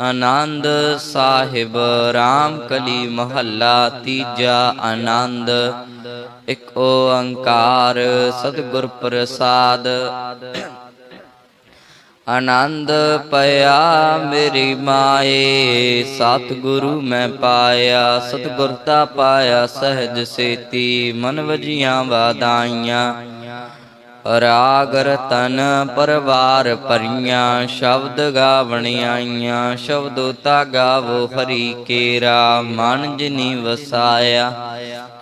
Anand Sahib RAM ਕਲੀ ਮਹੱਲਾ, ਤੀਜਾ ਆਨੰਦ। ਇਕ ਓੰਕਾਰ ਸਤਿਗੁਰ ਪ੍ਰਸਾਦ। ਆਨੰਦ ਪਿਆ ਮੇਰੀ ਮਾਏ, ਸਤਿਗੁਰੂ ਮੈਂ ਪਾਇਆ, ਸਤਿਗੁਰ ਤਾ ਪਾਇਆ ਸਹਿਜ ਸੇਤੀ, ਮਨ ਵਜੀਆਂ ਵਾਦਾਈਆਂ ਰਾਗ ਰਤਨ ਪਰਵਾਰ ਪਰੀਆਂ, ਸ਼ਬਦ ਗਾਵਣ ਆਈਆਂ, ਸ਼ਬਦੋ ਤਾ ਗਾਵੋ ਹਰੀ ਕੇਰਾ, ਮਨ ਜਿਨੀ ਵਸਾਇਆ।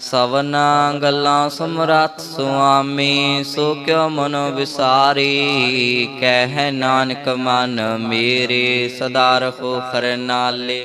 ਸਵਨਾ ਗੱਲਾਂ ਸਮਰੱਥ ਸੁਆਮੀ, ਸੋ ਕਿਉ ਮਨ ਵਿਸਾਰੀ? ਕਹਿ ਨਾਨਕ ਮਨ ਮੇਰੇ ਸਦਾ ਰਹੋ ਹਰ ਨਾਲੇ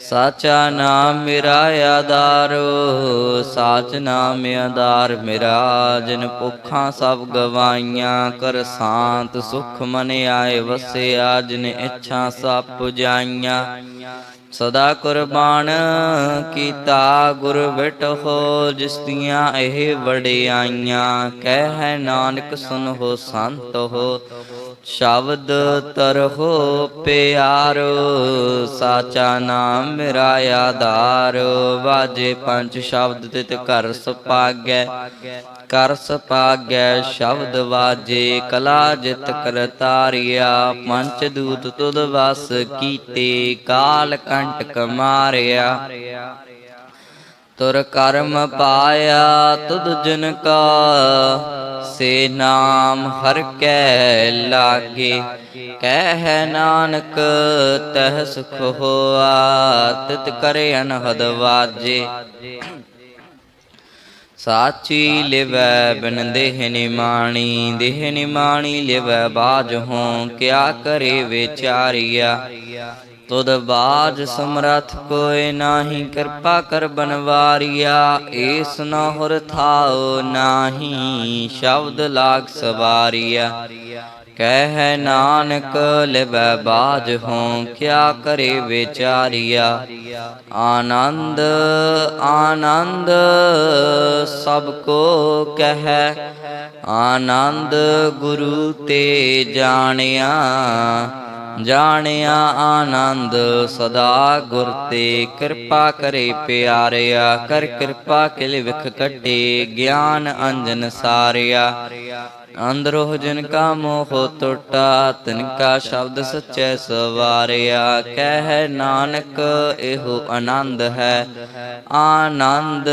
ਸਾਚਾ ਨਾਮ ਮੇਰਾ ਆਧਾਰੋ, ਸਾਚ ਨਾਮ ਆਧਾਰ ਮੇਰਾ। ਜਿਨ ਭੁੱਖਾਂ ਸਭ ਗਵਾਈਆਂ, ਕਰ ਸ਼ਾਂਤ ਸੁਖ ਮਨ ਆਏ ਵਸਿਆ। ਜਿਨ ਇੱਛਾ ਸਭ ਪੁਜਾਈਆਂ, ਸਦਾ ਕੁਰਬਾਨ ਕੀਤਾ। ਗੁਰ ਬਿਟਹੁ ਜਿਸ ਦੀਆਂ ਇਹ ਵਡਿਆਈਆਂ। ਕਹਿ ਨਾਨਕ ਸੁਨਹੁ ਸੰਤ ਹੋ ਸ਼ਬਦ ਤਰਹੁ ਪਿਆਰੋ, ਸਾਚਾ ਨਾਮ ਮੇਰਾ ਆਧਾਰ। ਵਾਜੇ ਪੰਜ ਸ਼ਬਦ ਤਿਤ ਕਰ ਸੁਪਾਗੈ ਕਰ ਸੁਪਾਗੈ ਸ਼ਬਦ ਵਾਜੇ, ਕਲਾ ਜਿਤ ਕਰਤਾਰਿਆ ਪੰਚ ਦੂਤ ਤੁਧ ਵਸ ਕੀਤੇ, ਕਾਲ ਕੰਟਕ ਮਾਰਿਆ। ਤੁਰ ਕਰਮ ਪਾਇਆ ਤੁਧ ਜਨ ਕਾ। ਸੇ ਨਾਮ ਹਰ ਕੈ ਲਾਗੇ। ਕਹਿ ਨਾਨਕ, ਤਹ ਸੁਖ ਹੋਆ। ਤਿਤ ਕਰੇ ਅਨਹਦ ਵਾਜੇ। ਸਾਚੀ ਲਿਵੈ ਬਿਨ ਦੇਹ ਨਿਮਾਣੀ। ਦੇਹ ਨਿਮਾਣੀ ਲਿਵੈ ਬਾਜ ਹੋ। ਕਿਆ ਕਰੇ ਵਿਚਾਰਿਆ। ਤੁਧ ਬਾਜ ਸਮਰਥ ਕੋਇ ਨਾਹੀ ਕਿਰਪਾ ਕਰ ਬਨਵਾਰਿਆ, ਏਸ ਨਹੁਰ ਥਾਉ ਨਾਹੀ ਸ਼ਬਦ ਲਾਗ ਸਵਾਰਿਆ। ਕਹਿ ਨਾਨਕ, ਲਿਵੈ ਬਾਜ ਹੋਂ ਕਿਆ ਕਰੇ ਵਿਚਾਰਿਆ। ਆਨੰਦ ਆਨੰਦ, ਸਭ ਕੋ ਕਹਿ। ਆਨੰਦ ਗੁਰੂ ਤੇ ਜਾਣਿਆ। ਜਾਣਿਆ ਆਨੰਦ ਸਦਾ ਗੁਰ ਤੇ ਕਿਰਪਾ ਕਰੇ ਪਿਆਰਿਆ, ਕਰ ਕਿਰਪਾ ਕਿਲ ਵਿਖ ਕੱਟੇ ਗਿਆਨ ਅੰਜਨ ਸਾਰਿਆ। ਅੰਦਰੋਹ ਜਿਨ ਕਾ ਮੋਹ ਟੁੱਟਾ, ਤਿਨ ਕਾ ਸ਼ਬਦ ਸੱਚੇ ਸਵਾਰਿਆ। ਕਹਿ ਨਾਨਕ ਇਹੋ ਆਨੰਦ ਹੈ, ਆਨੰਦ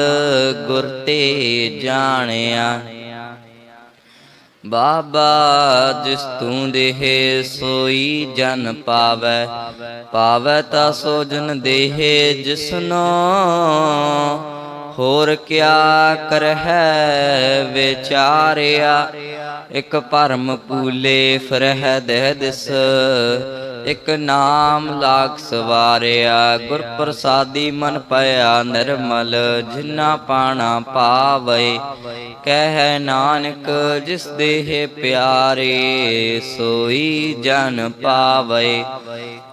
ਗੁਰ ਤੇ ਜਾਣਿਆ। ਬਾਬਾ ਜਿਸ ਤੂੰ ਦੇਹ ਸੋਈ ਜਨ ਪਾਵੈ ਪਾਵੈ ਤਾ ਸੋ ਜਨ ਦੇਹ ਜਿਸਨੋ। ਹੋਰ ਕਿਆ ਕਰਹਿ ਵਿਚਾਰਿਆ, ਇਕ ਭਰਮ ਪੂਲੇ ਫਰਹਿ ਦੇਹ ਦਿਸ। ਇਕ ਨਾਮ ਲਾਗ ਸਵਾਰਿਆ ਗੁਰ ਪ੍ਰਸਾਦੀ ਮਨ ਪਿਆ ਨਿਰਮਲ, ਜਿਨਾ ਪਾਣਾ ਪਾਵੇ, ਕਹਿ ਨਾਨਕ, ਜਿਸ ਦੇਹ ਪਿਆਰੇ, ਸੋਈ ਜਨ ਪਾਵੇ।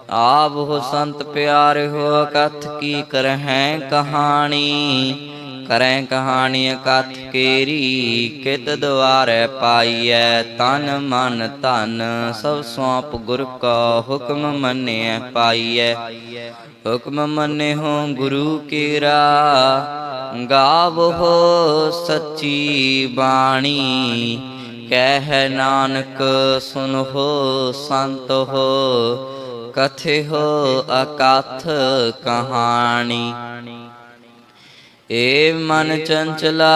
ਆਪ ਹੋ ਸੰਤ ਪਿਆਰੇ ਹੋ ਕਥ ਕੀ ਕਰਹਿ ਕਹਾਣੀ ਕਰੈ ਕਹਾਣੀ ਕਥ ਕੇਰੀ, ਕਿਤ ਦਵਾਰੈ ਪਾਈਐ ਤਨ ਮਨ ਧਨ, ਸਭ ਸੌਂਪ ਗੁਰ ਕਾ ਹੁਕਮ ਮੰਨਿਐ ਪਾਈਐ। ਹੁਕਮ ਮੰਨੇ ਹੋ ਗੁਰੂ ਕੇਰਾ, ਗਾਵੋ ਸੱਚੀ ਬਾਣੀ। ਕਹਿ ਨਾਨਕ ਸੁਨਹੁ ਸੰਤ ਹੋ, ਕਥੇ ਹੋ ਅਕਥ ਕਹਾਣੀ। ਏ ਮਨ ਚੰਚਲਾ,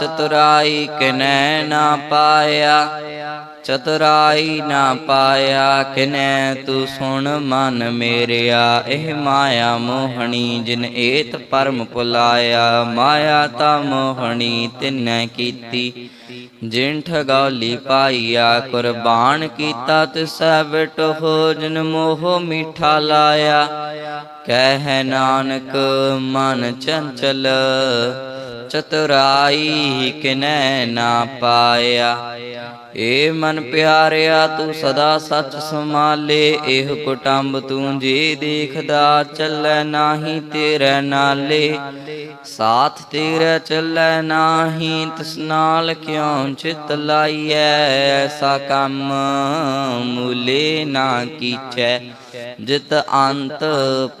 ਚਤੁਰਾਈ ਕਿਨੈ ਨਾ ਪਾਇਆ। ਚਤੁਰਾਈ ਨਾ ਪਾਇਆ, ਕਿਨੈ ਤੂੰ ਸੁਣ ਮਨ ਮੇਰਿਆ। ਇਹ ਮਾਇਆ ਮੋਹਣੀ ਜਿਨ ਏਤ ਪਰਮ ਪੁਲਾਇਆ। ਮਾਇਆ ਤਾ ਮੋਹਣੀ ਤਿਨੈ ਕੀਤੀ। ਜਿਨ ਠਗੌਲੀ ਪਾਈਆ, ਕੁਰਬਾਨ ਕੀਤਾ ਤਿਸੈ ਬਿਟੋ ਜਿਨ ਮੋਹ ਮਿਠਾ ਲਾਇਆ। ਕਹਿ ਨਾਨਕ ਮਨ ਚੰਚਲ ਚਤੁਰਾਈ ਕਿਨੈ ਨਾ ਪਾਇਆ। ਏ ਮਨ ਪਿਆਰਿਆ, ਤੂੰ ਸਦਾ ਸੱਚ ਸੰਭਾਲੇ, ਇਹ ਕੁਟੰਬ ਤੂੰ ਜੀ ਦੇਖਦਾ, ਚੱਲੈ ਨਾਹੀ ਤੇਰੇ ਨਾਲੇ। ਸਾਥ ਤੇਰੇ ਚੱਲੈ ਨਾਹੀ, ਤਿਸ ਨਾਲ ਕਿਉ ਚਿਤ ਲਾਈਐ? ਐਸਾ ਕੰਮ ਮੂਲੇ ਨਾ ਕੀਚੈ। ਜਿਤ ਅੰਤ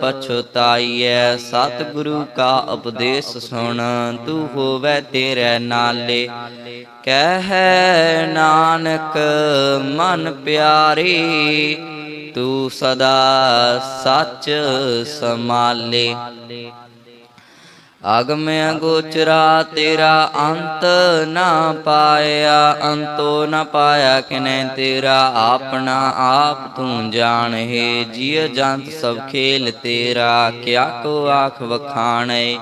ਪਛਤਾਈਐ, ਸਤਿਗੁਰੂ ਕਾ ਉਪਦੇਸ਼ ਸੁਣ, ਤੂੰ ਹੋਵੇ ਤੇਰੇ ਨਾਲੇ। ਕਹਿ ਨਾਨਕ, ਮਨ ਪਿਆਰੀ, ਤੂੰ ਸਦਾ ਸੱਚ ਸਮਾਲੇ ਅਗਮ ਅਗੋਚਰਾ ਤੇਰਾ ਅੰਤ ਨਾ ਪਾਇਆ, ਅੰਤੋ ਨਾ ਪਾਇਆ ਕਿਨੈ ਤੇਰਾ, ਆਪਣਾ ਆਪ ਤੂੰ ਜਾਣ ਹੈ ਜੰਤ ਸਭ ਖੇਲ ਤੇਰਾ, ਕਿਆ ਕੋ ਆਖ ਵਖਾਣੈ।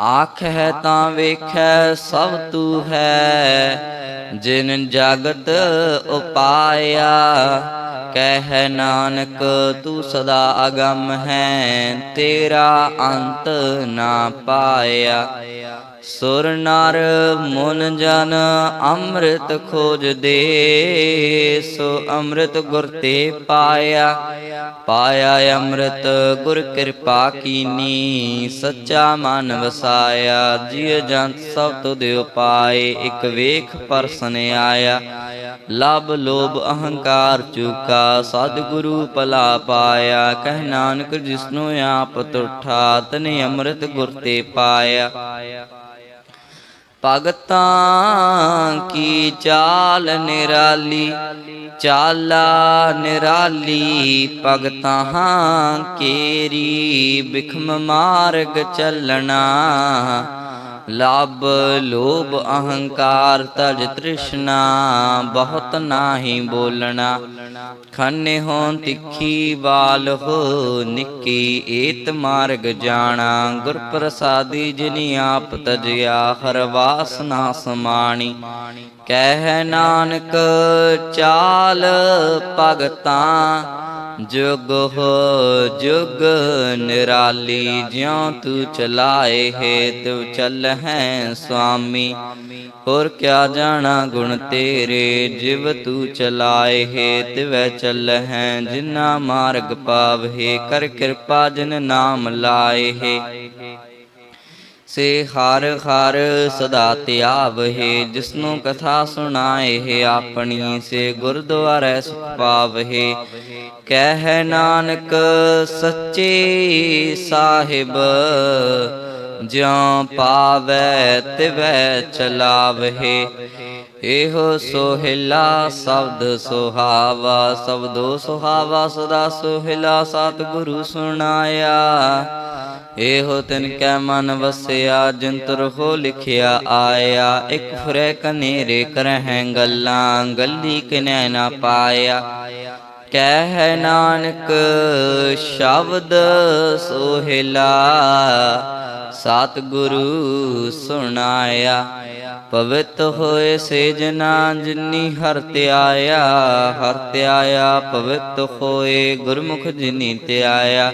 ਆਖ ਹੈ ਤਾਂ ਵੇਖੈ ਸਭ ਤੂੰ ਹੈ, ਜਿਨ ਜਗਤ ਉਪਾਇਆ। ਕਹਿ ਨਾਨਕ, ਤੂੰ ਸਦਾ ਅਗੰਮ ਹੈ, ਤੇਰਾ ਅੰਤ ਨਾ ਪਾਇਆ। ਸੁਰ ਨਰ ਮਨ ਜਨ ਅੰਮ੍ਰਿਤ ਖੋਜਦੇ ਸੋ ਅੰਮ੍ਰਿਤ ਗੁਰ ਤੇ ਪਾਇਆ। ਪਾਇਆ ਅੰਮ੍ਰਿਤ ਗੁਰ ਕਿਰਪਾ ਕੀਨੀ, ਸੱਚਾ ਮਨ ਵਸਾਇਆ। ਜੀ ਜੰਤ ਸਭ ਤੁਧ ਉਪਾਏ, ਇੱਕ ਵੇਖ ਪਰਸਨ ਆਇਆ। ਲਬ ਲੋਭ ਅਹੰਕਾਰ ਚੁਕਾ, ਸਤਿਗੁਰੂ ਭਲਾ ਪਾਇਆ। ਕਹਿ ਨਾਨਕ ਜਿਸਨੂੰ ਆਪ ਤੁਠਾ ਤਨੇ ਅੰਮ੍ਰਿਤ ਗੁਰ ਤੇ ਪਾਇਆ। ਭਗਤਾਂ ਕੀ ਚਾਲ ਨਿਰਾਲੀ? ਚਾਲਾ ਨਿਰਾਲੀ ਭਗਤਾਂ ਕੇਰੀ ਬਿਖਮ ਮਾਰਗ ਚੱਲਣਾ। ਲਬ ਲੋਭ ਅਹੰਕਾਰ ਤਜ ਤ੍ਰਿਸ਼ਨਾ, ਬਹੁਤ ਨਾਹੀ ਬੋਲਣਾ। ਖੰਨੇ ਹੋਂ ਤਿੱਖੀ ਬਾਲ ਹੋ, ਨਿੱਕੀ ਏਤ ਮਾਰਗ ਜਾਣਾ। ਗੁਰ ਪ੍ਰਸਾਦੀ ਜਿਨੀ ਆਪ ਤਜਿਆ ਹਰ ਵਾਸਨਾ ਸਮਾਣੀ। ਕਹਿ ਨਾਨਕ ਚਾਲ ਭਗਤਾਂ ਜੁਗ ਹੋ ਜੁਗ, ਨਿਰਾਲੀ ਜਿਉ ਤੂੰ ਚਲਾਏ ਹੈ, ਤੂੰ ਚੱਲ ਹੈ ਸੁਆਮੀ। ਹੋਰ ਕਿਆ ਜਾਣਾ ਗੁਣ ਤੇਰੇ, ਜਿਵ ਤੂੰ ਚਲਾਏ ਹੈ, ਤਿਵੈ ਚੱਲ ਹੈ ਜਿਨਾ ਮਾਰਗ ਪਾਵ ਪਾਵਹਿ ਕਰ ਕਿਰਪਾ ਜਿਨ ਨਾਮ ਲਾਏ ਹੈ। ਸੇ ਹਰ ਹਰ ਸਦਾ ਧਿਆਵਹਿ ਜਿਸਨੂੰ ਕਥਾ ਸੁਣਾਏ ਹੈ ਆਪਣੀ, ਸੇ ਗੁਰਦੁਆਰੇ ਸੁਖ ਪਾਵਹਿ ਕਹਿ ਨਾਨਕ ਸੱਚੇ ਸਾਹਿਬ, ਜਿਉ ਪਾਵੈ ਤਿਵੈ ਚਲਾਵਹਿ। ਇਹੋ ਸੋਹਿਲਾ ਸ਼ਬਦ ਸੁਹਾਵਾ, ਸ਼ਬਦੋ ਸੁਹਾਵਾ, ਸਦਾ ਸੋਹਿਲਾ ਸਤਿਗੁਰੂ ਸੁਣਾਇਆ। ਇਹੋ ਤਿਨ ਕੈ ਮਨ ਵਸਿਆ, ਜਿੰਤਰ ਹੋ ਲਿਖਿਆ ਆਇਆ। ਇਕ ਫਰੇ ਕਨੇਰੇ ਕਰਹਿ ਗੱਲਾਂ, ਗੱਲੀ ਕਿਨੈ ਨਾ ਪਾਇਆ। ਕਹਿ ਨਾਨਕ ਸ਼ਬਦ ਸੋਹਿਲਾ, ਸਤਿਗੁਰੂ ਸੁਣਾਇਆ, ਪਵਿੱਤ ਹੋਏ ਸੇਜਨਾ ਜਿਨੀ ਹਰ ਧਿਆਇਆ ਹਰ ਧਿਆਇਆ, ਪਵਿੱਤ ਹੋਏ ਗੁਰਮੁਖ ਜਿਨੀ ਧਿਆਇਆ।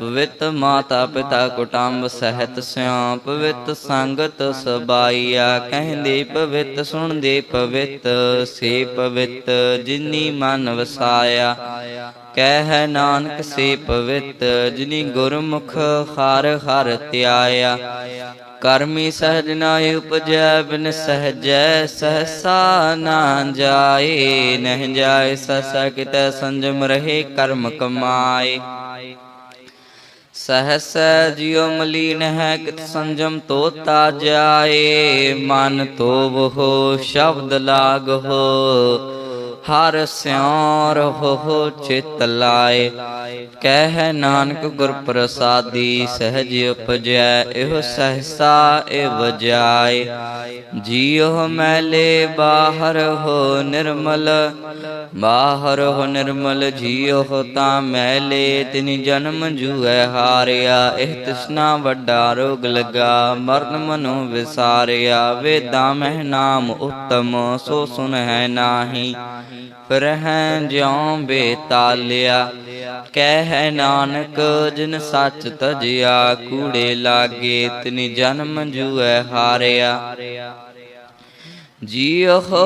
ਪਵਿੱਤ ਮਾਤਾ ਪਿਤਾ ਕੁਟੰਬ ਸਹਿਤ ਸਿਉ ਪਵਿੱਤ ਸੰਗਤ ਸਬਾਈਆ। ਕਹਿੰਦੇ ਪਵਿੱਤ, ਸੁਣਦੇ ਪਵਿੱਤ, ਸੇ ਪਵਿੱਤ, ਜਿਨੀ ਮਨ ਵਸਾਇਆ। ਕਹਿ ਨਾਨਕ ਸੇ ਪਵਿੱਤ, ਜਿਨੀ ਗੁਰਮੁਖ ਹਰ ਹਰ ਧਿਆਇਆ। ਕਰਮੀ ਸਹਜ ਨਾ ਉਪਜੈ, ਬਿਨ ਸਹਜੈ ਸਹਸਾ ਨਾ ਜਾਏ। ਨਹਿ ਜਾਏ ਸਸਾ ਕਿਤੈ ਸੰਜਮ ਰਹੇ ਕਰਮ ਕਮਾਏ। ਸਹਸ ਜਿਉ ਮਲੀਨ ਹੈ ਕਿਤ ਸੰਜਮ ਤੋਤਾ ਜਾਏ ਮਨ ਤੋ ਹੋ ਸ਼ਬਦ ਲਾਗ ਹੋ ਹਰ ਸਿਉ ਰਹੋ, ਚਿਤ ਲਾਏ। ਕਹਿ ਨਾਨਕ ਗੁਰ ਪ੍ਰਸਾਦੀ ਸਹਿਜ ਉਪਜੈ, ਇਹੋ ਸਹਸਾ, ਇਹ ਵਜਾਏ। ਜੀਉ ਮੈਲੇ ਬਾਹਰ ਹੋ ਨਿਰਮਲ, ਬਾਹਰ ਹੋ ਨਿਰਮਲ ਜੀਉ ਤਾਂ ਮੈਲੇ। ਤਿਨ ਜਨਮ ਜੂਐ ਹਾਰਿਆ, ਇਹ ਤ੍ਰਿਸ਼ਨਾ ਵੱਡਾ ਰੋਗ ਲਗਾ, ਮਰਨ ਮਨੋ ਵਿਸਾਰਿਆ। ਵੇਦਾਂ ਮਹਿ ਨਾਮ ਉਤਮ, ਸੋ ਸੁਨ ਹੈ ਨਾਹੀ। ਫਿਰ ਹੈ ਜਿਉ ਬੇਤਾਲਿਆ। ਕਹਿ ਨਾਨਕ, ਜਿਨ ਸੱਚ ਤਜਿਆ, ਕੂੜੇ ਲਾਗੇ ਤਿਨ ਜਨਮ ਜੂਐ ਹਾਰਿਆ। ਜੀਉ ਹੋ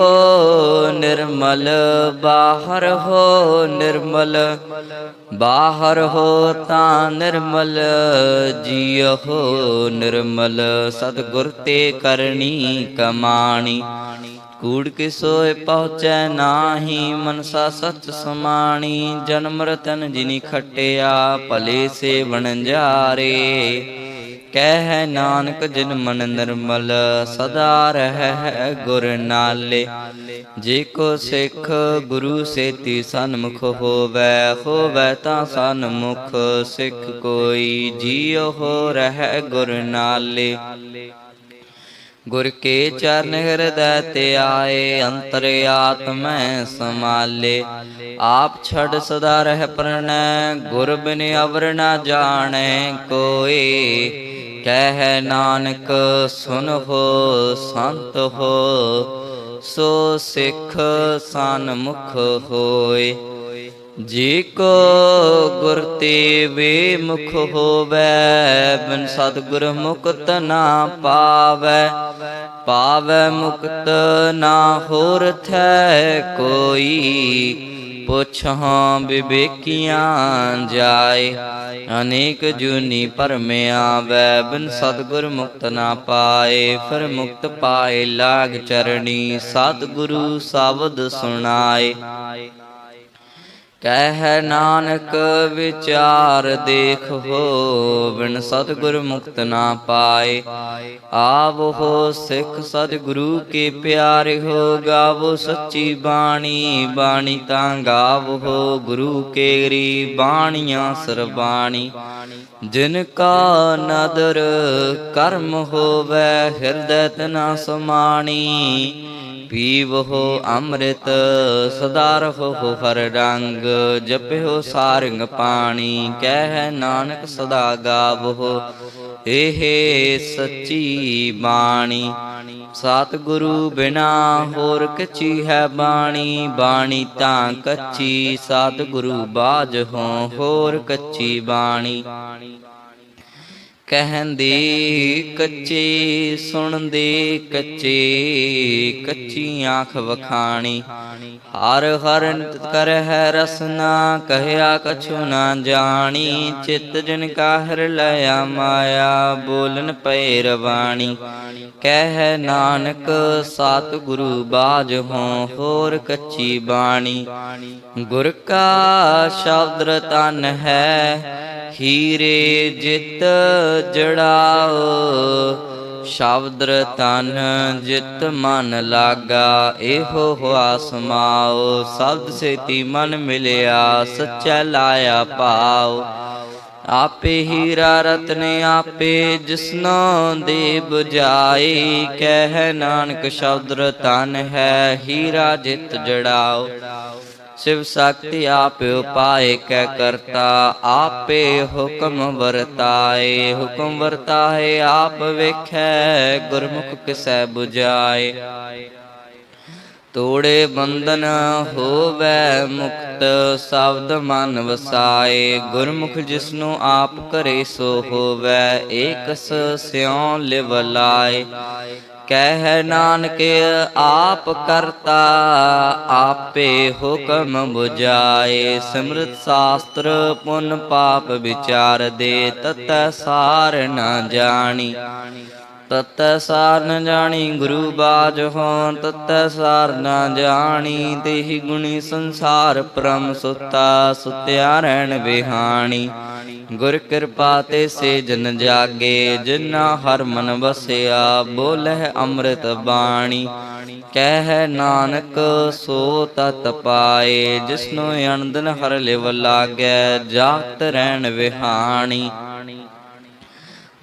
ਨਿਰਮਲ, ਬਾਹਰ ਹੋ ਨਿਰਮਲ। ਬਾਹਰ ਹੋ ਤਾਂ ਨਿਰਮਲ ਜੀਉ ਹੋ ਨਿਰਮਲ। ਸਤਿਗੁਰ ਤੇ ਕਰਨੀ ਕਮਾਣੀ। ਕੂੜ ਕੇ ਸੋਏ ਪਹੁੰਚੈ ਨਾਹੀ, ਮਨਸਾ ਸਚ ਸਮਾਣੀ, ਜਨਮ ਰਤਨ ਜਿਨੀ ਖਟਿਆ, ਭਲੇ ਸੇ ਵਣਜਾਰੇ ਕਹਿ ਨਾਨਕ ਜਿਨ ਮਨ ਨਿਰਮਲ, ਸਦਾ ਰਹਿ ਗੁਰ ਨਾਲੇ। ਜੇ ਕੋ ਸਿੱਖ ਗੁਰੂ ਸੇਤੀ ਸਨਮੁਖ ਹੋਵੈ ਹੋਵੈ ਤਾਂ ਸਨਮੁਖ ਸਿੱਖ ਕੋਈ ਜੀਉ ਹੋ ਰਹਿ ਗੁਰ ਨਾਲੇ। ਗੁਰ ਕੇ ਚਰਨ ਹਿਰਦੈ ਤੇ ਆਏ, ਅੰਤਰ ਆਤਮੈ ਸਮਾਲੇ ਆਪ ਛੜ ਸਦਾ ਰਹਿ ਪਰਣੈ ਗੁਰ ਬਿਨ ਅਵਰ ਨਾ ਜਾਣੈ ਕੋਈ ਕਹਿ ਨਾਨਕ, ਸੁਨ ਹੋ ਸੰਤ ਹੋ, ਸੋ ਸਿੱਖ ਸਨਮੁਖ ਹੋਏ। ਜੀ ਕੋ ਗੁਰ ਤੇ ਵੇ ਮੁਖ ਹੋਵੈ, ਬਿਨ ਸਤਿਗੁਰ ਮੁਕਤ ਨਾ ਪਾਵੈ। ਪਾਵੈ ਮੁਕਤ ਨਾ ਹੋਰ ਥੈ ਕੋਈ। ਪੁੱਛਾਂ ਵਿਵੇਕੀਆਂ ਜਾਏ, ਅਨੇਕ ਜੁਨੀ ਪਰਮਿਆ ਵੈ ਬਿਨ ਸਤਿਗੁਰ ਮੁਕਤ ਨਾ ਪਾਏ। ਫਿਰ ਮੁਕਤ ਪਾਏ ਲਾਗ ਚਰਣੀ, ਸਤਿਗੁਰੂ ਸ਼ਬਦ ਸੁਣਾਏ। ਕਹਿ ਨਾਨਕ ਵਿਚਾਰ ਦੇਖ ਹੋ ਬਿਨ ਸਤਿਗੁਰ ਮੁਕਤ ਨਾ ਪਾਏ। ਆਵ ਹੋ ਸਿੱਖ ਸਤਿਗੁਰੂ ਕੇ ਪਿਆਰੇ ਹੋ, ਗਾਵੋ ਸੱਚੀ ਬਾਣੀ ਬਾਣੀ ਤਾਂ ਗਾਵ ਹੋ ਗੁਰੂ ਕੇਰੀ ਬਾਣੀਆਂ ਸਰਬਾਣੀ। ਜਿਨ ਕਾ ਨਦਰ ਕਰਮ ਹੋਵੇ, ਹਿਰਦੈ ਤਨਾ ਸਮਾਣੀ। ਪੀਵਹੁ ਅੰਮ੍ਰਿਤ, ਸਦਾ ਰਹੋ ਹਰ ਰੰਗ, ਜਪਿਓ ਸਾਰੰਗ ਪਾਣੀ, ਕਹਿ ਨਾਨਕ ਸਦਾ ਗਾਵਹੁ, ਇਹ ਸੱਚੀ ਬਾਣੀ। ਸਤਿਗੁਰੂ ਬਿਨਾ ਹੋਰ ਕਚੀ ਹੈ ਬਾਣੀ ਬਾਣੀ ਤਾਂ ਕੱਚੀ। ਸਤਿਗੁਰੂ ਬਾਜ ਹੋ ਹੋਰ ਕੱਚੀ ਬਾਣੀ। ਕਹਿੰਦੇ, ਕੱਚੇ ਸੁਣਦੇ, ਕੱਚੇ ਕੱਚੀ ਆਖ ਵਖਾਣੀ। ਹਰ ਹਰ ਨਿਤ ਕਰ ਹੈ ਰਸਨਾ, ਕਹਿਆ ਕਛੂ ਨਾ ਜਾਣੀ। ਚਿਤ ਜਿਨ ਕਾਹਰ ਲਿਆ ਮਾਇਆ, ਬੋਲਨ ਪਏ ਰਵਾਣੀ। ਕਹਿ ਨਾਨਕ ਸਤ ਗੁਰੂ ਬਾਝ ਹੋ, ਹੋਰ ਕੱਚੀ ਬਾਣੀ। ਗੁਰ ਕਾ ਸ਼ਬਦ ਤਨ ਹੈ, ਹੀਰੇ ਜਿਤ ਜੜਾਓ। ਸ਼ਬਦ ਤਨ ਜਿਤ ਮਨ ਲਾਗਾ, ਇਹੋ ਹੁਆ ਸਮਾਓ ਸ਼ਬਦ ਸੇਤੀ ਮਨ ਮਿਲਿਆ, ਸੱਚਾ ਲਾਇਆ ਪਾਓ ਆਪੇ ਹੀਰਾ ਰਤਨ ਆਪੇ ਜਿਸਨੋ ਦੇ ਬੁਝਾਈ ਕਹਿ ਨਾਨਕ ਸ਼ਬਦ ਰਤਨ ਹੈ, ਹੀਰਾ ਜਿਤ ਜੜਾਓ। ਸਿਵ ਸ਼ਕਤੀ ਆਪੇ ਉਪਾਏ ਕੈ ਕਰਤਾ, ਆਪੇ ਹੁਕਮ ਵਰਤਾਏ। ਹੁਕਮ ਵਰਤਾਏ, ਆਪ ਵੇਖੈ, ਗੁਰਮੁਖ ਕਿਸੈ 부ਜਾਏ ਤੋੜੇ ਬੰਧਨ ਹੋਵੈ ਮੁਕਤ ਸ਼ਬਦ ਮਨ ਵਸਾਏ। ਗੁਰਮੁਖ ਜਿਸਨੂੰ ਆਪ ਕਰੇ ਸੋ ਹੋਵੈ, ਏਕਸ ਸਿਉ ਲਿਵ ਲਾਏ। ਕਹਿ ਨਾਨਕ, ਆਪ ਕਰਤਾ ਆਪੇ ਹੁਕਮ 부ਜਾਏ ਸਿਮਰਤ ਸ਼ਾਸਤਰ ਪੁੰਨ ਪਾਪ ਵਿਚਾਰ ਦੇ, ਤਤ ਸਾਰ ਨਾ ਜਾਣੀ। ਤਤ ਸਾਰ ਨ ਜਾਣੀ, ਗੁਰੂ ਬਾਜ ਹੋਂ ਤਤ ਸਾਰ ਨ ਜਾਣੀ। ਦੇਹੀ ਗੁਣੀ ਸੰਸਾਰ ਪਰਮ ਸੁਤਾ, ਸੁਤਿਆ ਰਹਿਣ ਵਿਹਾਣੀ। ਗੁਰ ਕਿਰਪਾ ਤੇ ਸੇ ਜਨ ਜਾਗੇ ਜਿਨਾ ਹਰ ਮਨ ਵਸਿਆ, ਬੋਲਹਿ ਅੰਮ੍ਰਿਤ ਬਾਣੀ। ਕਹਿ ਨਾਨਕ, ਸੋ ਤਤ ਪਾਏ, ਜਿਸਨੂੰ ਅਨੰਦਨ ਹਰ ਲਿਵ ਲਾਗੈ ਜਾਤ ਰਹਿਣ ਵਿਹਾਣੀ।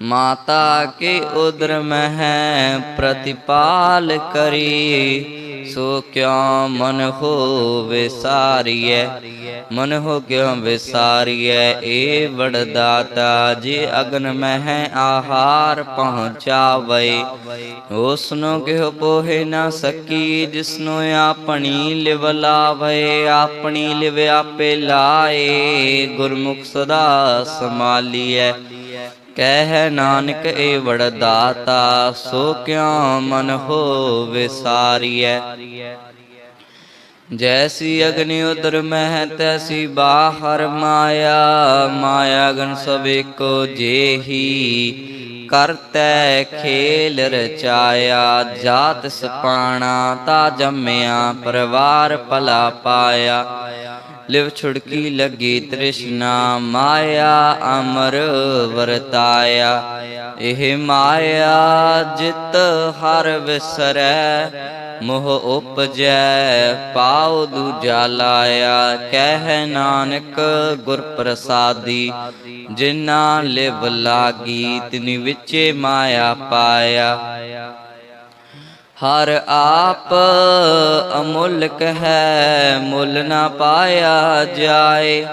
ਮਾਤਾ ਕੇ ਉਦਰ ਮਹਿ ਪ੍ਰਤਿਪਾਲ ਕਰੀ ਸੋ ਕਿਉ ਮਨ ਹੋ ਵਿਸਾਰੀਐ? ਮਨ ਹੋ ਕਿਉ ਵਿਸਾਰੀਐ? ਏ ਵਡਦਾਤਾ, ਜੇ ਅਗਨ ਮਹਿ ਆਹਾਰ ਪਹੁੰਚਾਵੇ। ਉਸ ਨੂੰ ਕਿਹ ਪੋਹੇ ਨਾ ਸਕੀ, ਜਿਸਨੂੰ ਆਪਣੀ ਲਿਵ ਲਾਵੇ। ਆਪਣੀ ਲਿਵ ਆਪੇ ਲਾਏ, ਗੁਰਮੁਖ ਸਦਾ ਸਮਾਲੀਐ ਕਹਿ ਨਾਨਕ ਏ ਵੜਦਾਤਾ, ਸੋ ਕਿਉ ਮਨ ਹੋ ਵਿਸਾਰੀਐ ਜੈਸੀ ਅਗਨਿ ਉਦਰ ਮਹਿ, ਤੈਸੀ ਬਾਹਰ ਮਾਇਆ ਮਾਇਆ ਗਨ ਸਭ ਏਕੋ ਜੇਹੀ। ਕਰਤੈ ਖੇਲ ਰਚਾਇਆ, ਜਾਤ ਸਪਾਣਾ, ਤਾ ਜੰਮਿਆ, ਪਰਵਾਰ ਭਲਾ ਪਾਇਆ। ਲਿਵ ਛੁੜਕੀ ਲੱਗੀ ਤ੍ਰਿਸ਼ਨਾ, ਮਾਇਆ ਅਮਰ ਵਰਤਾਇਆ। ਇਹ ਮਾਇਆ ਜਿਤ ਹਰ ਵਿਸਰੈ, ਮੋਹ ਉਪਜੈ, ਪਾਉ ਦੂਜਾ ਲਾਇਆ। ਕਹਿ ਨਾਨਕ ਗੁਰ ਪ੍ਰਸਾਦੀ ਜਿਨਾ ਲਿਵ ਲਾਗੀ, ਤਿਨ ਵਿਚੇ ਮਾਇਆ ਪਾਇਆ। ਹਰ ਆਪ ਅਮੁੱਲਕ ਹੈ, ਮੁੱਲ ਨਾ ਪਾਇਆ ਜਾਏ,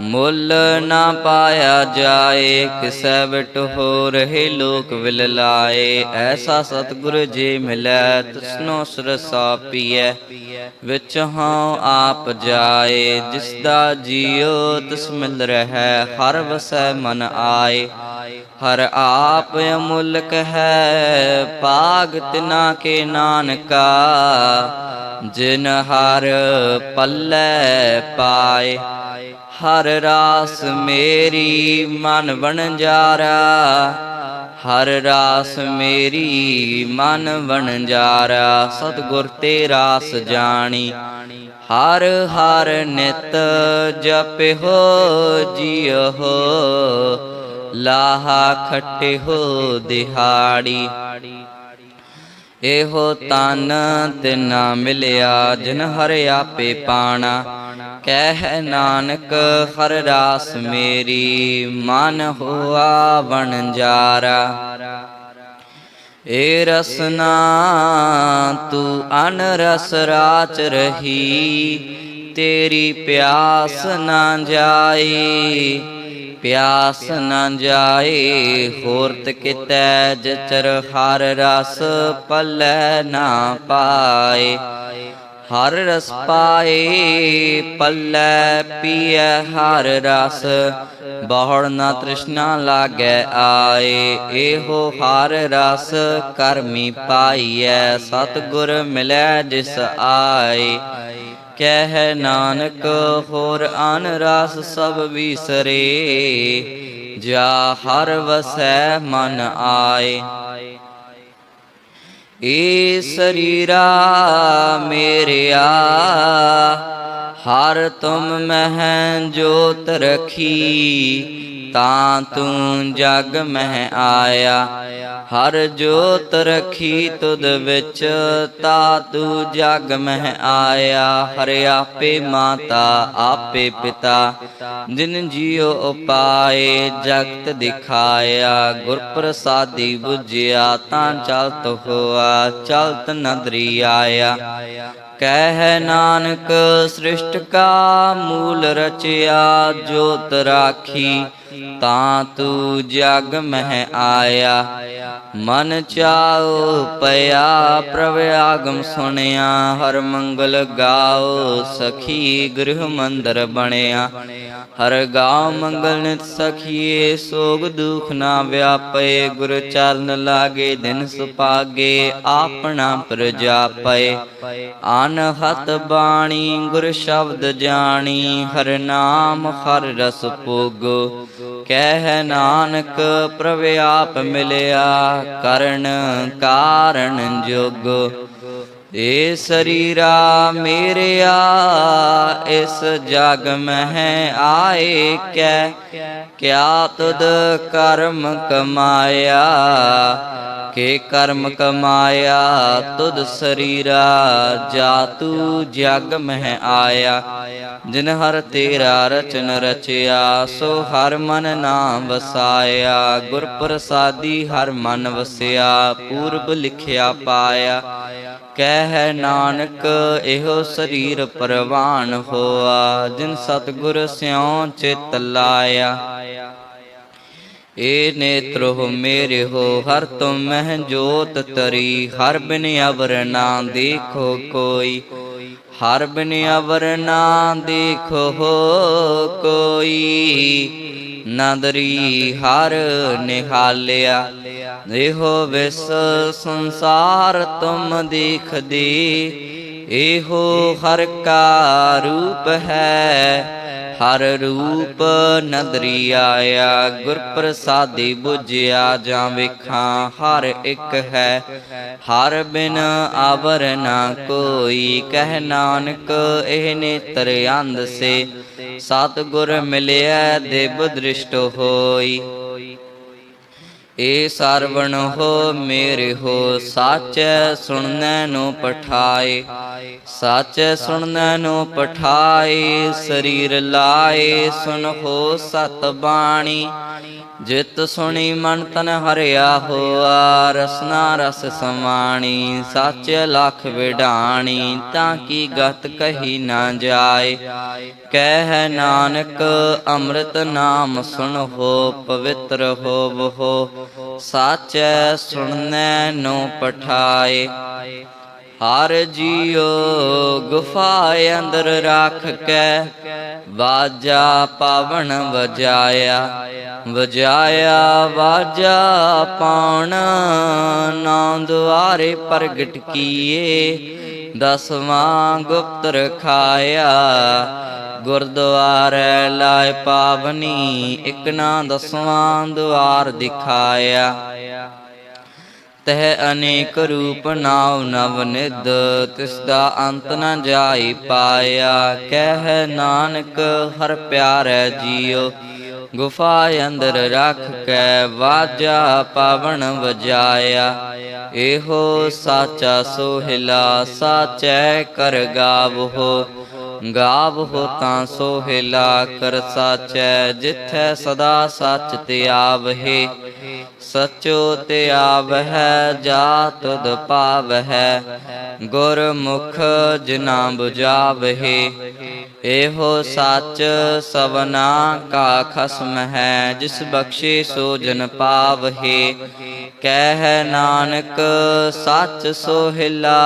ਮੁੱਲ ਨਾ ਪਾਇਆ ਜਾਏ, ਕਿਸੈ ਵਿਟ ਹੋ ਰਹੇ ਲੋਕ ਵਿਲ ਲਾਏ। ਐਸਾ ਸਤਿਗੁਰ ਜੀ ਮਿਲੈ, ਤਿਸਨੋ ਸਰਸਾ ਪੀਐ, ਵਿੱਚ ਹਾਂ ਆਪ ਜਾਏ। ਜਿਸ ਦਾ ਜੀਉ ਤਿਸ ਮਿਲ ਰਹਿ, ਹਰ ਵਸੈ ਮਨ ਆਏ। ਹਰ ਆਪ ਅਮੁੱਲਕ ਹੈ ਪਾਗ ਤਿਨਾ ਕੇ ਨਾਨਕਾ। ਜਿਨ ਹਰ ਪੱਲੇ ਪਾਏ, ਹਰ ਰਾਸ ਮੇਰੀ ਮਨ ਬਣ ਜਾਰਾ। ਹਰ ਰਾਸ ਮੇਰੀ ਮਨ ਬਣ ਜਾਰਾ, ਸਤਗੁਰ ਤੇ ਰਾਸ ਜਾਣੀ। ਹਰ ਹਰ ਨਿਤ ਜਪਿਓ ਜੀਓ ਲਾਹਾ ਖੱਟੇ ਹੋ ਦਿਹਾੜੀ। ਇਹੋ ਤਨ ਤਿਨਾ ਮਿਲਿਆ ਜਿਨ ਹਰ ਆਪੇ ਪਾਣਾ। ਕਹਿ ਨਾਨਕ ਹਰ ਰਾਸ ਮੇਰੀ, ਮਨ ਹੋਆ ਵਣਜਾਰਾ ਏ ਰਸਨਾ ਤੂੰ ਅਨਰਸ ਰਾਚ ਰਹੀ, ਤੇਰੀ ਪਿਆਸ ਨਾ ਜਾਈ। ਪਿਆਸ ਨਾ ਜਾਏ ਹੋਰਤ ਕਿਤੈ ਜਚਰ ਹਰ ਰਸ ਪੱਲੇ ਨਾ ਪਾਏ। ਹਰ ਰਸ ਪਾਏ, ਪੱਲੇ ਪੀਐ ਹਰ ਰਸ, ਬਹੁੜ ਨਾ ਤ੍ਰਿਸ਼ਨਾ ਲਾਗੈ ਆਏ। ਇਹੋ ਹਰ ਰਸ ਕਰਮੀ ਪਾਈਐ, ਸਤਿਗੁਰ ਮਿਲੈ ਜਿਸ ਆਏ। ਕਹਿ ਨਾਨਕ, ਹੋਰ ਅਨ ਰਸ ਸਭ ਵਿਸਰੇ। ਜਾ ਹਰ ਵਸੈ ਮਨ ਆਏ। ਏ ਸਰੀਰਾ ਮੇਰਿਆ ਹਰ ਤੁਮ ਮਹਿ ਜੋਤ ਰਖੀ, ਤਾਂ ਤੂੰ ਜਗ ਮਹਿ ਆਇਆ। ਹਰ ਜੋਤ ਰਖੀ ਤੁਧ ਵਿੱਚ, ਤਾ ਤੂੰ ਜਗ ਮਹਿ ਆਇਆ। ਹਰ ਆਪੇ ਮਾਤਾ, ਆਪੇ ਪਿਤਾ, ਜਿਨ ਜੀਉ ਉਪਾਏ, ਜਗਤ ਦਿਖਾਇਆ। ਗੁਰ ਪ੍ਰਸਾਦੀ 부ਜਿਆ ਤਾਂ ਚਲਤ ਹੋਆ, ਚਲਤ ਨਦਰੀ ਆਇਆ। ਕਹਿ ਨਾਨਕ ਸ੍ਰਿਸ਼ਟ ਕਾ ਮੂਲ ਰਚਿਆ ਜੋਤ ਰਾਖੀ। ਤਾਂ ਤੂੰ ਜਗ ਮਹਿ ਆਇਆ। ਮਨ ਚਾਉ ਪਿਆ ਪ੍ਰਭ ਆਗਮ ਸੁਣਿਆ। ਹਰ ਮੰਗਲ ਗਾਓ ਸਖੀ ਗ੍ਰਹ ਮੰਦਰ ਬਣਿਆ। ਹਰ ਗਾਉ ਮੰਗਲ ਨਿਤ ਸਖੀਏ, ਸੋਗ ਦੁਖ ਨਾ ਵਿਆਪੇ। ਗੁਰ ਚਰਨ ਲਾਗੇ, ਦਿਨ ਸੁਪਾਗੇ ਆਪਣਾ ਪ੍ਰਜਾ ਪ੍ਰਜਾਪੇ ਅਨਹਤ ਬਾਣੀ, ਗੁਰ ਸ਼ਬਦ ਜਾਣੀ। ਹਰ ਨਾਮ ਹਰ ਰਸ ਭੋਗੋ। ਕਹਿ ਨਾਨਕ ਪ੍ਰਭ ਆਪ ਮਿਲਿਆ ਕਰਨ ਕਾਰਨ ਜੋਗ। ਏ ਸਰੀਰਾ ਮੇਰਿਆ ਇਸ ਜਗ ਮਹਿ ਆਏ ਕੈ। ਕਿਆ ਤੁਧ ਕਰਮ ਕਮਾਇਆ, ਕੇ ਕਰਮ ਕਮਾਇਆ, ਤੁਧ ਸਰੀਰਾ ਜਾ ਤੂ ਜਗ ਮਹਿ ਆਇਆ। ਜਿਨ ਹਰ ਤੇਰਾ ਰਚਨ ਰਚਿਆ, ਸੋ ਹਰ ਮਨ ਨਾਮ ਵਸਾਇਆ। ਗੁਰ ਪ੍ਰਸਾਦੀ ਹਰ ਮਨ ਵਸਿਆ, ਪੂਰਬ ਲਿਖਿਆ ਪਾਇਆ। ਕਹਿ ਨਾਨਕ, ਇਹੋ ਸਰੀਰ ਪਰਵਾਨ ਹੋਆ, ਜਿਨ ਸਤਿਗੁਰ ਸਿਉ ਚਿਤ ਲਾਇਆ। ਏ ਨੇਤਰੋ ਮੇਰੇ ਹੋ, ਹਰ ਤੁਮ ਮਹਿ ਜੋਤ ਤਰੀ, ਹਰ ਬਿਨ ਅਵਰ ਨਾ ਦੇਖੋ ਕੋਈ। ਹਰ ਬਿਨ ਅਵਰ ਨਾ ਦੇਖੋ ਕੋਈ। ਨਦਰੀ ਹਰ ਨਿਹਾਲਿਆ। ਇਹੋ ਵਿਸ ਸੰਸਾਰ ਤੁਮ ਦੇਖਦੇ। ਇਹੋ ਹਰ ਕਾ ਰੂਪ ਹੈ। ਹਰ ਰੂਪ ਨਦਰੀ ਆਇਆ। ਗੁਰ ਪ੍ਰਸਾਦੀ 부ਝਿਆ ਜਾਂ ਵੇਖਾਂ ਹਰ ਇੱਕ ਹੈ। ਹਰ ਬਿਨ ਆਵਰ ਨਾ ਕੋਈ। ਕਹਿ ਨਾਨਕ ਇਹ ਨੇਤਰ ਅੰਧ ਸੇ। ਸਤਗੁਰ ਮਿਲਿਆ ਦੇਵ ਦ੍ਰਿਸ਼ਟ ਹੋਈ। ਏ ਸਰਵਣ ਹੋ ਮੇਰੇ ਹੋ, ਸਾਚੈ ਸੁਣਨੈ ਨੂੰ ਪਠਾਏ। ਸਾਚੈ ਸੁਣਨੈ ਨੂੰ ਪਠਾਏ, ਸਰੀਰ ਲਾਏ, ਸੁਨ ਹੋ ਸਤ ਬਾਣੀ। ਜਿਤ ਸੁਣੀ ਮਨ ਤਨ ਹਰਿਆ ਹੋਆ ਰਸਨਾ ਰਸ ਸਮਾਣੀ, ਸੱਚ ਲਖ ਵਿਡਾਣੀ, ਤਾਂ ਕੀ ਗਤ ਕਹੀ ਨਾ ਜਾਏ। ਕਹਿ ਨਾਨਕ, ਅੰਮ੍ਰਿਤ ਨਾਮ ਸੁਣ ਹੋ, ਪਵਿੱਤਰ ਹੋਵ ਹੋ, ਸਾਚੈ ਸੁਣਨੈ ਨੋ ਪਠਾਏ। ਹਰ ਜੀਉ ਗੁਫਾ ਅੰਦਰ ਰੱਖ ਕੇ। ਵਾਜਾ ਪਾਵਨ ਵਜਾਇਆ ਵਜਾਇਆ ਵਾਜਾ ਪਾਉਣ। ਨਾ ਦੁਆਰੇ ਪ੍ਰਗਟ ਕੀਏ, ਦਸਵਾਂ ਗੁਪਤ ਰਖਾਇਆ ਗੁਰਦੁਆਰੇ ਲਾਇ ਪਾਵਨੀ, ਇਕ ਨਾ ਦਸਵਾਂ ਦੁਆਰ ਦਿਖਾਇਆ। ਤਹਿ ਅਨੇਕ ਰੂਪ ਨਾਵ ਨਵ ਨਿਦ, ਤਿਸ ਦਾ ਅੰਤ ਨ ਜਾਈ ਪਾਇਆ। ਕਹਿ ਨਾਨਕ, ਹਰ ਪਿਆਰੈ ਜੀਉ, ਗੁਫਾ ਅੰਦਰ ਰੱਖ ਕੇ, ਵਾਜਾ ਪਾਵਨ ਵਜਾਇਆ। ਇਹੋ ਸਾਚਾ ਸੋਹਿਲਾ, ਸਾਚੈ ਕਰ ਗਾਵੋ। ਗਾਵੋ ਤਾਂ ਸੋਹਿਲਾ ਕਰ ਸਾਚੈ, ਜਿਥੈ ਸਦਾ ਸੱਚ ਤੇ ਆਵਹਿ। ਸਚੋ ਤੇ ਆਵਹਿ, ਜਾ ਤੁਧ ਪਾਵਹਿ। ਗੁਰ ਮੁਖ ਜਿਨਾ 부ਝਾਵਹਿ ਇਹੋ ਸੱਚ ਸਵਨਾ ਕਾ ਖਸਮ ਹੈ, ਜਿਸ ਬਖਸ਼ੇ ਸੋ ਜਨ ਪਾਵਹਿ। ਕਹਿ ਨਾਨਕ, ਸੱਚ ਸੋਹਿਲਾ,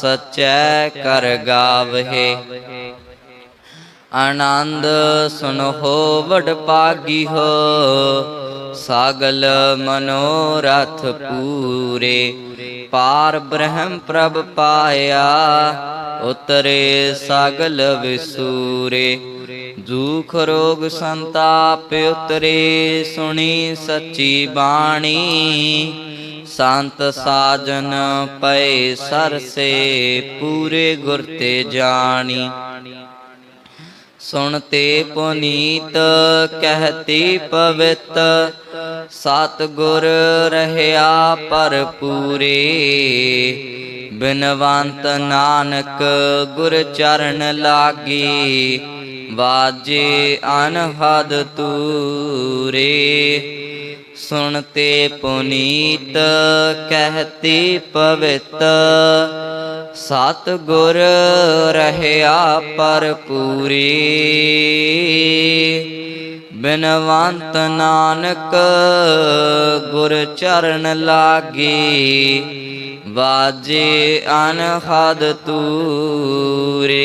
ਸਚੈ ਕਰ ਗਾਵਹਿ। ਆਨੰਦ ਸੁਨੋ ਵਡ ਪਾਗੀ ਹੋ ਸਾਗਲ ਮਨੋਰਥ ਪੂਰੇ। ਪਾਰ ਬ੍ਰਹਮ ਪ੍ਰਭ ਪਾਇਆ, ਉਤਰੇ ਸਾਗਲ ਵਿਸੂਰੇ। ਦੁਖ ਰੋਗ ਸੰਤਾਪ ਉਤਰੇ, ਸੁਣੀ ਸੱਚੀ ਬਾਣੀ। ਸੰਤ ਸਾਜਨ ਪਏ ਸਰਸੇ ਪੂਰੇ ਗੁਰ ਤੇ ਜਾਣੀ। ਸੁਣਤੇ ਪੁਨੀਤ ਕਹਤੀ ਪਵਿੱਤ ਸਤ ਗੁਰ ਰਹਿਆ ਪਰਪੂਰੇ ਬਿਨਵੰਤ ਨਾਨਕ ਗੁਰ ਚਰਨ ਲਾਗੀ, ਵਾਜੇ ਅਨਹਦ ਤੂਰੇ। ਸੁਣਤੇ ਪੁਨੀਤ ਕਹਤੀ ਪਵਿੱਤ। ਸਤ ਗੁਰ ਰਹਿਆ ਪਰਪੂਰੀ ਬਿਨਵੰਤ ਨਾਨਕ ਗੁਰ ਚਰਨ ਲਾਗੀ। ਵਾਜੇ ਅਨਹਦ ਤੂਰੇ।